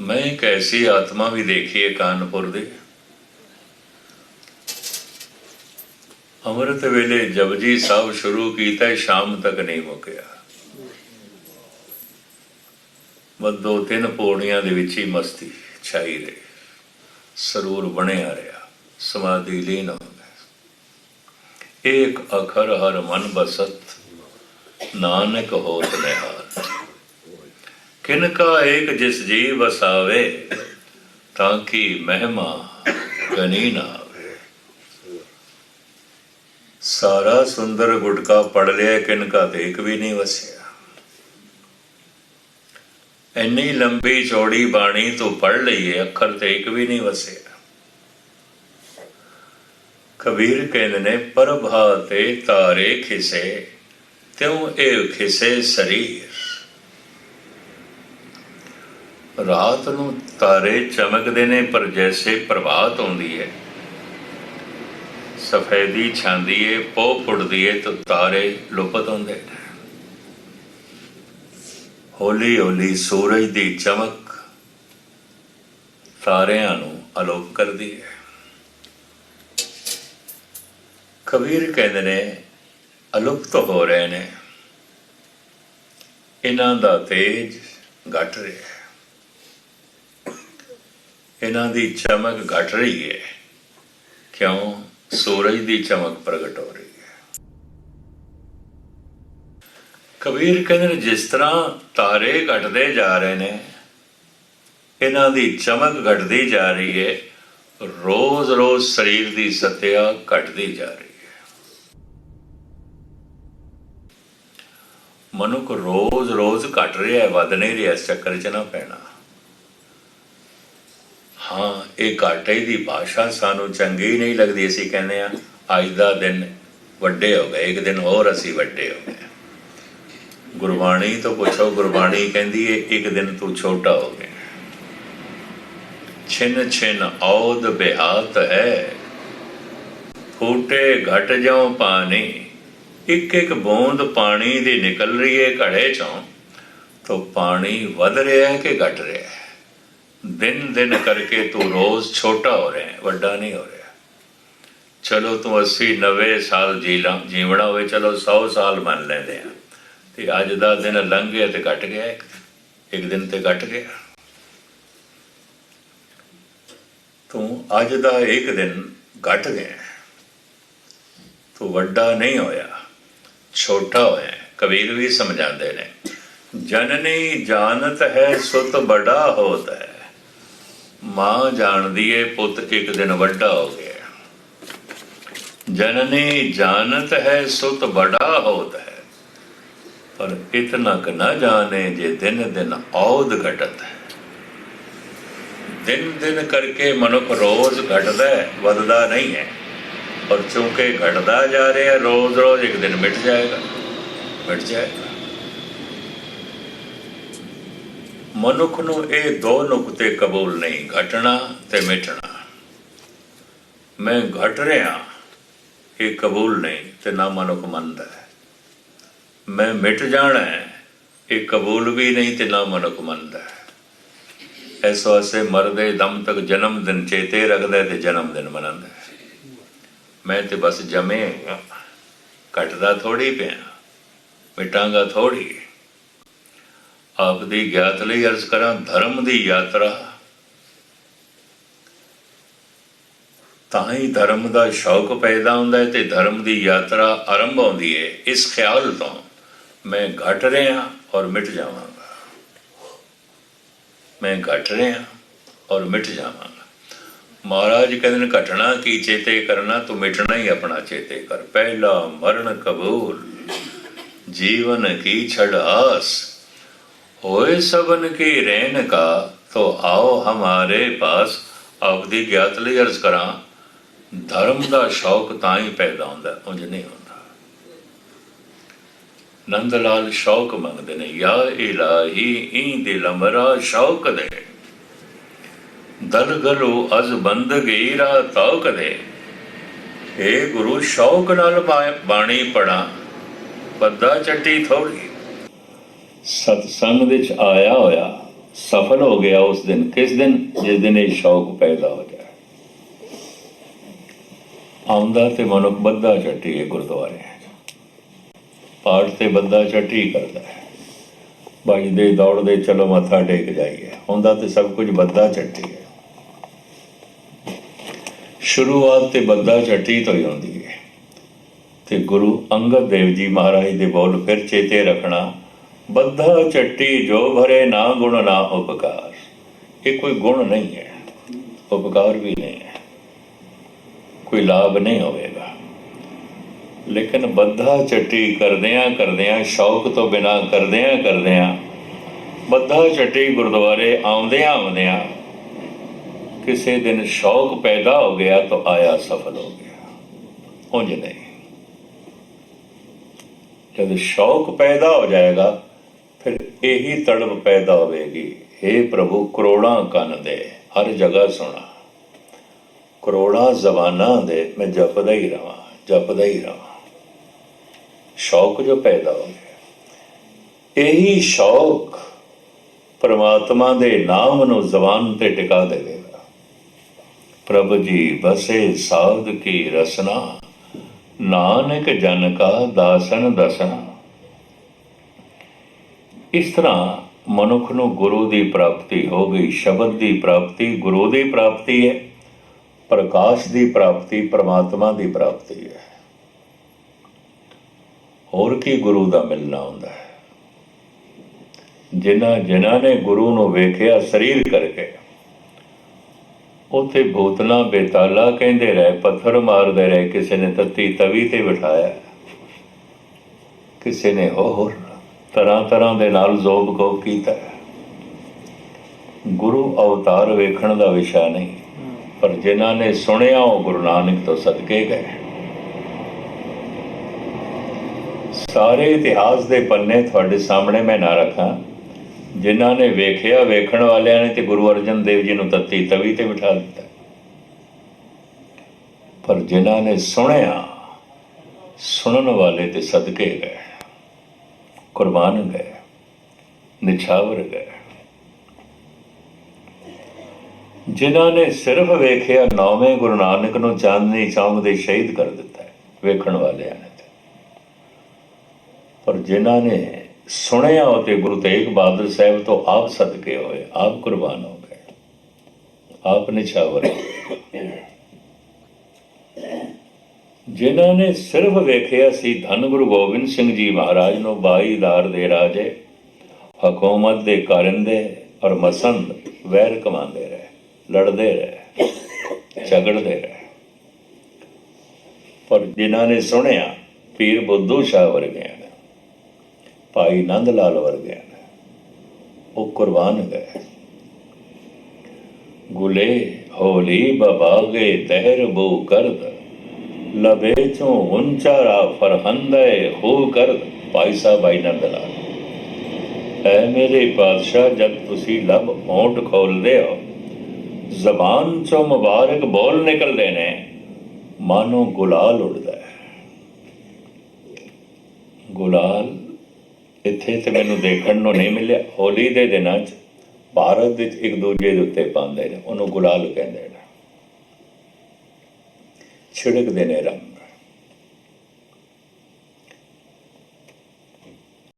ਮੈਂ ਇੱਕ ਐਸੀ ਆਤਮਾ ਵੀ ਦੇਖੀ ਹੈ ਕਾਨਪੁਰ ਦੇ। ਅੰਮ੍ਰਿਤ ਵੇਲੇ ਜਪਜੀ ਸਾਹਿਬ ਸ਼ੁਰੂ ਕੀਤਾ, ਸ਼ਾਮ ਤੱਕ ਨਹੀਂ ਮੁੱਕਿਆ। ਬਸ ਦੋ ਤਿੰਨ ਪੌੜੀਆਂ ਦੇ ਵਿੱਚ ਹੀ ਮਸਤੀ ਛਾਈ ਰਹੀ। ਸਰੂਰ ਬਣਿਆ ਰਿਹਾ, ਸਮਾਧੀ ਲੀਨ ਹੋ ਗਿਆ ਇੱਕ ਅਖਰ ਹਰ ਮਨ ਬਸਤ, ਨਾਨਕ ਹੋਤ ਨਿਹਾਲ ਕਿਨ ਕਾ ਏਕ ਜਿਸ ਜੀ ਵਸਾਵੇ, ਤਾਂ ਕੀ ਮਹਿਮਾ ਗਨੀ ਨਾ ਆਵੇ ਸਾਰਾ ਸੁੰਦਰ ਗੁਟਕਾ ਪੜ ਲਿਆ, ਕਿਨ ਕਾ ਤੇ ਇੱਕ ਵੀ ਨਹੀਂ ਵਸਿਆ। ਇੰਨੀ ਲੰਬੀ ਚੌੜੀ ਬਾਣੀ ਤੂੰ ਪੜ ਲਈਏ, ਅੱਖਰ ਤੇ ਇੱਕ ਵੀ ਨਹੀਂ ਵਸਿਆ। ਕਬੀਰ ਕਹਿੰਦੇ ਨੇ ਪ੍ਰਭਾਤੇ ਤਾਰੇ ਖਿਸੇ, ਤਿਉ ਇਹ ਖਿਸੇ ਸਰੀਰ। ਰਾਤ ਨੂੰ ਤਾਰੇ ਚਮਕਦੇ ਨੇ, ਪਰ ਜੈਸੇ ਪ੍ਰਭਾਤ ਆਉਂਦੀ ਹੈ ਸਫੈਦੀ ਛਾਂਦੀ ਏ ਪੋ ਫੁੱਟਦੀ ਏ, ਤਾਂ ਤਾਰੇ ਲੁਪਤ ਹੁੰਦੇ ਨੇ। ਹੌਲੀ ਹੌਲੀ ਸੂਰਜ ਦੀ ਚਮਕ ਤਾਰਿਆਂ ਨੂੰ ਅਲੋਪ ਕਰਦੀ ਹੈ ਕਬੀਰ ਕਹਿੰਦੇ ਨੇ, ਅਲੁਪਤ ਹੋ ਰਹੇ ਨੇ। ਇਹਨਾਂ ਦਾ ਤੇਜ ਘਟ ਰਿਹਾ ਹੈ ਇਹਨਾਂ ਦੀ ਚਮਕ ਘਟ ਰਹੀ ਹੈ। ਕਿਉਂ? ਸੂਰਜ ਦੀ ਚਮਕ ਪ੍ਰਗਟ ਹੋ ਰਹੀ ਹੈ। ਕਬੀਰ ਕਹਿੰਦੇ ਨੇ, ਜਿਸ ਤਰ੍ਹਾਂ ਤਾਰੇ ਘਟਦੇ ਜਾ ਰਹੇ ਨੇ, ਇਹਨਾਂ ਦੀ ਚਮਕ ਘਟਦੀ ਜਾ ਰਹੀ ਹੈ, ਰੋਜ਼-ਰੋਜ਼ ਸਰੀਰ ਦੀ ਸਤਿਆ ਘਟਦੀ ਜਾ ਰਹੀ ਹੈ। ਮਨੁੱਖ ਰੋਜ਼-ਰੋਜ਼ ਘਟ ਰਿਹਾ ਹੈ, ਵੱਧ ਨਹੀਂ ਰਿਹਾ ਇਸ ਚੱਕਰ 'ਚ ਨਾ ਪੈਣਾ। ਹਾਂ, ਇਹ ਘਾਟੇ ਦੀ ਭਾਸ਼ਾ ਸਾਨੂੰ ਚੰਗੀ ਨਹੀਂ ਲੱਗਦੀ, ਅਸੀਂ ਕਹਿੰਦੇ ਆ ਅੱਜ ਦਾ ਦਿਨ ਵੱਡੇ ਹੋ ਗਏ, ਇੱਕ ਦਿਨ ਹੋਰ ਅਸੀਂ ਵੱਡੇ ਹੋ ਗਏ। ਗੁਰਬਾਣੀ ਤੋਂ ਪੁੱਛੋ, ਗੁਰਬਾਣੀ ਕਹਿੰਦੀ ਏ, ਇੱਕ ਦਿਨ ਤੂੰ ਛੋਟਾ ਹੋ ਗਿਆ। ਛਿਨ ਛਿਨ ਔਦ ਬਿਹਾਤ ਹੈ, ਫੂਟੇ ਘਟ ਜਾਉ ਪਾਣੀ, ਇੱਕ ਇੱਕ ਬੂੰਦ ਪਾਣੀ ਦੀ ਨਿਕਲ ਰਹੀ ਹੈ ਘੜੇ ਚੋਂ, ਤਾਂ ਪਾਣੀ ਵਧ ਰਿਹਾ ਹੈ ਕਿ ਘਟ ਰਿਹਾ ਹੈ? ਦਿਨ ਦਿਨ ਕਰਕੇ ਤੂੰ ਰੋਜ਼ ਛੋਟਾ ਹੋ ਰਿਹਾ ਹੈ, ਵੱਡਾ ਨਹੀਂ ਹੋ ਰਿਹਾ। ਚਲੋ ਤੂੰ 80 90 ਸਾਲ ਜੀ ਲਾਂ ਜੀਵਣਾ ਹੋਵੇ, ਚਲੋ 100 ਸਾਲ ਮੰਨ ਲੈਂਦੇ ਆ ਤੇ ਅੱਜ ਦਾ ਦਿਨ ਲੰਘ ਗਿਆ ਤੇ ਘਟ ਗਿਆ ਇੱਕ ਇੱਕ ਦਿਨ ਤੇ ਘਟ ਗਿਆ। ਤੂੰ ਅੱਜ ਦਾ ਇੱਕ ਦਿਨ ਘਟ ਗਿਆ। ਤੂੰ ਵੱਡਾ ਨਹੀਂ ਹੋਇਆ, ਛੋਟਾ ਹੋਇਆ। ਕਬੀਰ ਵੀ ਸਮਝਾਉਂਦੇ ਨੇ, ਜਨਨੀ ਜਾਣਤ ਹੈ ਸੁਤ ਬੜਾ ਹੋਤ ਹੈ। ਮਾਂ ਜਾਣਦੀ ਏ ਪੁੱਤ ਇੱਕ ਦਿਨ ਵੱਡਾ ਹੋ ਗਿਆ। ਜਨਨੀ ਜਾਣਤ ਹੈ ਸੁਤ ਬੜਾ ਹੋਤ ਹੈ। ਪਰ ਇਤਨਾ ਕ ਨਾ ਜਾਣੇ ਜੇ ਦਿਨ ਦਿਨ ਔਦ ਘਟਤ ਹੈ। ਦਿਨ ਦਿਨ ਕਰਕੇ ਮਨੁੱਖ ਰੋਜ਼ ਘਟਦਾ ਹੈ, ਵੱਧਦਾ ਨਹੀਂ ਹੈ। ਔਰ ਚੂੰਕਿ ਘਟਦਾ ਜਾ ਰਿਹਾ ਰੋਜ਼ ਰੋਜ਼ ਇੱਕ ਦਿਨ ਮਿਟ ਜਾਏਗਾ। ਮਿਟ ਜਾਏਗਾ। ਮਨੁੱਖ ਨੂੰ ਇਹ ਦੋ ਨੁਕਤੇ ਕਬੂਲ ਨਹੀਂ, ਘਟਣਾ ਤੇ ਮਿਟਣਾ। ਮੈਂ ਘਟ ਰਿਹਾ, ਇਹ ਕਬੂਲ ਨਹੀਂ ਤੇ ਨਾ ਮਨੁੱਖ ਮੰਨਦਾ ਮੈਂ ਮਿਟ ਜਾਣਾ, ਇਹ ਕਬੂਲ ਵੀ ਨਹੀਂ ਤੇ ਨਾ ਮਨੁੱਖ ਮੰਨਦਾ ਹੈ। ਇਸ ਵਾਸਤੇ ਮਰਦੇ ਦਮ ਤੱਕ ਜਨਮ ਦਿਨ ਚੇਤੇ ਰੱਖਦਾ ਹੈ ਤੇ ਜਨਮ ਦਿਨ ਮਨਾਉਂਦਾ ਮੈਂ ਤੇ ਬਸ ਜਮੇ ਘਟਦਾ ਥੋੜੀ ਪਿਆ, ਮਿਟਾਂਗਾ ਥੋੜੀ ਆਪ ਦੀ ਗਿਆਤ ਲਈ ਅਰਜ਼ ਕਰਾਂ, ਧਰਮ ਦੀ ਯਾਤਰਾ। ਤਾਂ ਹੀ ਧਰਮ ਦਾ ਸ਼ੌਕ ਪੈਦਾ ਹੁੰਦਾ ਹੈ ਤੇ ਧਰਮ ਦੀ ਯਾਤਰਾ ਆਰੰਭ ਹੁੰਦੀ ਹੈ। ਇਸ ਖਿਆਲ ਤੋਂ ਮੈਂ ਘਟ ਰਿਹਾ ਔਰ ਮਿਟ ਜਾਵਾਂਗਾ। ਮੈਂ ਘਟ ਰਿਹਾ ਔਰ ਮਿਟ ਜਾਵਾਂਗਾ। ਮਹਾਰਾਜ ਕਹਿੰਦੇ ਨੇ, ਘਟਣਾ ਕੀ ਚੇਤੇ ਕਰਨਾ? ਤੂੰ ਮਿਟਣਾ ਹੀ ਆਪਣਾ ਚੇਤੇ ਕਰ। ਪਹਿਲਾ ਮਰਨ ਕਬੂਲ, ਜੀਵਨ ਕੀ ਛੜ ਆਸ ਹੋਏ ਸਬਨ ਕੀ ਰਹਿਣ ਕਾ, ਤੋ ਆਓ ਹਮਾਰੇ ਪਾਸ ਆਪਦੀ ਗਿਆਤ ਲਈ ਅਰਜ਼ ਕਰਾਂ। ਧਰਮ ਦਾ ਸ਼ੌਕ ਤਾਂ ਹੀ ਪੈਦਾ ਹੁੰਦਾ, ਉਂਝ ਨਹੀਂ ਹੁੰਦਾ। ਨੰਦ ਲਾਲ ਸ਼ੌਕ ਮੰਗਦੇ ਨੇ, ਯਾ ਇਲਾਹੀ ਇਂ ਦਿਲ ਅਮਰਾ ਸ਼ੌਕ ਦੇ। ਦਲ ਗਲੋ ਅਜ਼ ਬੰਦਗੀ ਰਾ ਤੌਕ ਦੇ। ਏ ਗੁਰੂ ਸ਼ੌਕ ਨਾਲ ਬਾਣੀ ਪੜਾ ਬੱਦਾ ਚੱਟੀ ਥੋੜੀ ਸਤਸੰਗ ਵਿੱਚ ਆਇਆ ਹੋਇਆ, ਸਫਲ ਹੋ ਗਿਆ ਉਸ ਦਿਨ। ਕਿਸ ਦਿਨ? ਜਿਸ ਦਿਨ ਇਹ ਸ਼ੌਕ ਪੈਦਾ ਹੋ ਜਾਏ। ਆਉਂਦਾ ਤੇ ਮਨੁੱਖ ਬੱਧਾ ਚੱਟੀ ਹੈ ਗੁਰਦੁਆਰੇ ਪਾਠ ਤੇ ਬੰਦਾ ਚੱਟੀ ਕਰਦਾ ਹੈ। ਭਜਦੇ ਦੌੜਦੇ, ਚਲੋ ਮੱਥਾ ਟੇਕ ਜਾਈਏ। ਹੁੰਦਾ ਤੇ ਸਭ ਕੁਝ ਬੱਧਾ ਚੱਟੀ ਹੈ। ਸ਼ੁਰੂਆਤ ਤੇ ਬੱਧਾ ਚੱਟੀ ਤੋਂ ਹੀ ਹੁੰਦੀ ਹੈ। ਤੇ ਗੁਰੂ ਅੰਗਦ ਦੇਵ ਜੀ ਮਹਾਰਾਜ ਦੇ ਬੋਲ, ਫਿਰ ਚੇਤੇ ਰੱਖਣਾ ਬੱਧਾ ਚੱਟੀ ਜੋ ਭਰੇ ਨਾ ਗੁਣ ਨਾ ਉਪਕਾਰ। ਇਹ ਕੋਈ ਗੁਣ ਨਹੀਂ ਹੈ, ਉਪਕਾਰ ਵੀ ਨਹੀਂ ਹੈ। ਕੋਈ ਲਾਭ ਨਹੀਂ ਹੋਵੇਗਾ। ਲੇਕਿਨ ਬੱਧਾ ਚੱਟੀ ਕਰਦਿਆਂ ਕਰਦਿਆਂ, ਸ਼ੌਕ ਤੋਂ ਬਿਨਾ ਕਰਦਿਆਂ ਕਰਦਿਆਂ ਬੱਧਾ ਚੱਟੀ ਗੁਰਦੁਆਰੇ ਆਉਂਦਿਆਂ ਆਉਂਦਿਆਂ ਕਿਸੇ ਦਿਨ ਸ਼ੌਕ ਪੈਦਾ ਹੋ ਗਿਆ ਤਾਂ ਆਇਆ ਸਫਲ ਹੋ ਗਿਆ। ਉਂਝ ਨਹੀਂ। ਜਦ ਸ਼ੌਕ ਪੈਦਾ ਹੋ ਜਾਏਗਾ ਇਹੀ ਤੜਪ ਪੈਦਾ ਹੋਵੇਗੀ। हे ਪ੍ਰਭੂ, ਕਰੋੜਾਂ ਕੰਨ ਦੇ, ਹਰ ਜਗ੍ਹਾ ਸੁਣਾ। ਕਰੋੜਾਂ ਜ਼ਬਾਨਾਂ ਦੇ ਮੈਂ ਜਪਦਾ ਹੀ ਰਵਾਂ, ਜਪਦਾ ਹੀ ਰਵਾਂ। ਸ਼ੌਕ ਜੋ ਪੈਦਾ ਹੋ ਗਿਆ। ਇਹੀ ਸ਼ੌਕ ਪਰਮਾਤਮਾ ਦੇ ਨਾਮ ਨੂੰ ਜ਼ਬਾਨ ਤੇ ਟਿਕਾ ਦੇਵੇਗਾ। ਪ੍ਰਭ ਜੀ, ਬਸੇ ਸਾਧ ਕੀ ਰਸਨਾ, ਨਾਨਕ ਜਨ ਕਾ ਦਾਸਨ ਦਸਨਾ। ਇਸ ਤਰ੍ਹਾਂ ਮਨੁੱਖ ਨੂੰ ਗੁਰੂ ਦੀ ਪ੍ਰਾਪਤੀ ਹੋ ਗਈ, ਸ਼ਬਦ ਦੀ ਪ੍ਰਾਪਤੀ ਗੁਰੂ ਦੀ ਪ੍ਰਾਪਤੀ ਹੈ, ਪ੍ਰਕਾਸ਼ ਦੀ ਪ੍ਰਾਪਤੀ ਪ੍ਰਮਾਤਮਾ ਦੀ ਪ੍ਰਾਪਤੀ ਹੈ। ਹੋਰ ਕੀ ਗੁਰੂ ਦਾ ਮਿਲਣਾ ਹੁੰਦਾ ਹੈ? ਜਿਨ੍ਹਾਂ ਜਿਨ੍ਹਾਂ ਨੇ ਗੁਰੂ ਨੂੰ ਵੇਖਿਆ ਸਰੀਰ ਕਰਕੇ, ਉਥੇ ਭੂਤਨਾ ਬੇਤਾਲਾ ਕਹਿੰਦੇ ਰਹੇ, ਪੱਥਰ ਮਾਰਦੇ ਰਹੇ, ਕਿਸੇ ਨੇ ਤੱਤੀ ਤਵੀ ਤੇ ਬਿਠਾਇਆ, ਕਿਸੇ ਨੇ ਹੋਰ ਤਰ੍ਹਾਂ ਤਰ੍ਹਾਂ ਦੇ ਨਾਲ ਜ਼ੋਬ ਕੋ ਕੀਤਾ। ਗੁਰੂ ਅਵਤਾਰ ਵੇਖਣ ਦਾ ਵਿਸ਼ਾ ਨਹੀਂ, ਪਰ ਜਿਨ੍ਹਾਂ ਨੇ ਸੁਣਿਆ ਉਹ ਗੁਰੂ ਨਾਨਕ ਤੋਂ ਸਦਕੇ ਗਏ। ਸਾਰੇ ਇਤਿਹਾਸ ਦੇ ਪੰਨੇ ਤੁਹਾਡੇ ਸਾਹਮਣੇ ਮੈਂ ਨਾ ਰੱਖਾਂ। ਜਿਨ੍ਹਾਂ ਨੇ ਵੇਖਿਆ, ਵੇਖਣ ਵਾਲਿਆਂ ਨੇ ਤੇ ਗੁਰੂ ਅਰਜਨ ਦੇਵ ਜੀ ਨੂੰ ਤੱਤੀ ਤਵੀ ਤੇ ਬਿਠਾ ਦਿੱਤਾ। ਪਰ ਜਿਨ੍ਹਾਂ ਨੇ ਸੁਣਿਆ, ਸੁਣਨ ਵਾਲੇ ਤੇ ਸਦਕੇ ਗਏ। ਕੁਰਬਾਨ ਗਏ, ਨਿਛਾਵਰ ਗਏ। ਜਿਨ੍ਹਾਂ ਨੇ ਸਿਰਫ ਵੇਖਿਆ ਨੌਵੇਂ ਗੁਰੂ ਨਾਨਕ ਨੂੰ ਚਾਂਦਨੀ ਚੌਂਕ ਦੇ ਸ਼ਹੀਦ ਕਰ ਦਿੱਤਾ ਵੇਖਣ ਵਾਲਿਆਂ ਨੇ ਪਰ ਜਿਨ੍ਹਾਂ ਨੇ ਸੁਣਿਆ ਉਹ ਤੇ ਗੁਰੂ ਤੇਗ ਬਹਾਦਰ ਸਾਹਿਬ ਤੋਂ ਆਪ ਸਦਕੇ ਹੋਏ, ਆਪ ਕੁਰਬਾਨ ਹੋ ਗਏ, ਆਪ ਨਿਛਾਵਰ ਜਿਨ੍ਹਾਂ ਨੇ ਸਿਰਫ ਵੇਖਿਆ ਸੀ ਧੰਨ ਗੁਰੂ ਗੋਬਿੰਦ ਸਿੰਘ ਜੀ ਮਹਾਰਾਜ ਨੂੰ ਬਾਈਦਾਰ ਦੇ ਰਾਜੇ, ਹਕੂਮਤ ਦੇ ਕਾਰਿੰਦੇ ਔਰ ਮਸੰਦ ਵੈਰ ਕਮਾਉਂਦੇ ਰਹੇ, ਲੜਦੇ ਰਹੇ, ਝਗੜਦੇ ਰਹੇ। ਪਰ ਜਿਨ੍ਹਾਂ ਨੇ ਸੁਣਿਆ, ਪੀਰ ਬੁੱਧੂ ਸ਼ਾਹ ਵਰਗਿਆਂ ਨੇ, ਭਾਈ ਨੰਦ ਲਾਲ ਵਰਗਿਆਂ ਨੇ, ਉਹ ਕੁਰਬਾਨ ਗਏ। ਗੁਲੇ ਹੋਲੀ ਬਬਾਗੇ ਤਹਿਰ ਬੋ ਕਰਦ ਲਬੇ ਚੋਂ ਉੰਚਾਰਾ ਫਰਹੰਦੇ ਹੋ ਕਰ ਭਾਈ ਸਾਹਿਬ ਭਾਈ ਨੰਦ ਲਾਲ ਐ ਮੇਰੇ ਪਾਤਸ਼ਾਹ, ਜਦ ਤੁਸੀਂ ਲਬ ਹੋਂਠ ਖੋਲਦੇ ਹੋ, ਜ਼ਬਾਨ ਚੋਂ ਮੁਬਾਰਕ ਬੋਲ ਨਿਕਲਦੇ ਨੇ, ਮਾਨੋ ਗੁਲਾਲ ਉੱਡਦਾ ਹੈ। ਗੁਲਾਲ ਇੱਥੇ ਤੇ ਮੈਨੂੰ ਦੇਖਣ ਨੂੰ ਨਹੀਂ ਮਿਲਿਆ। ਹੋਲੀ ਦੇ ਦਿਨਾਂ 'ਚ ਭਾਰਤ ਵਿੱਚ ਇੱਕ ਦੂਜੇ ਦੇ ਉੱਤੇ ਪਾਉਂਦੇ ਨੇ, ਉਹਨੂੰ ਗੁਲਾਲ ਕਹਿੰਦੇ ਨੇ। şöyle de deneyelim.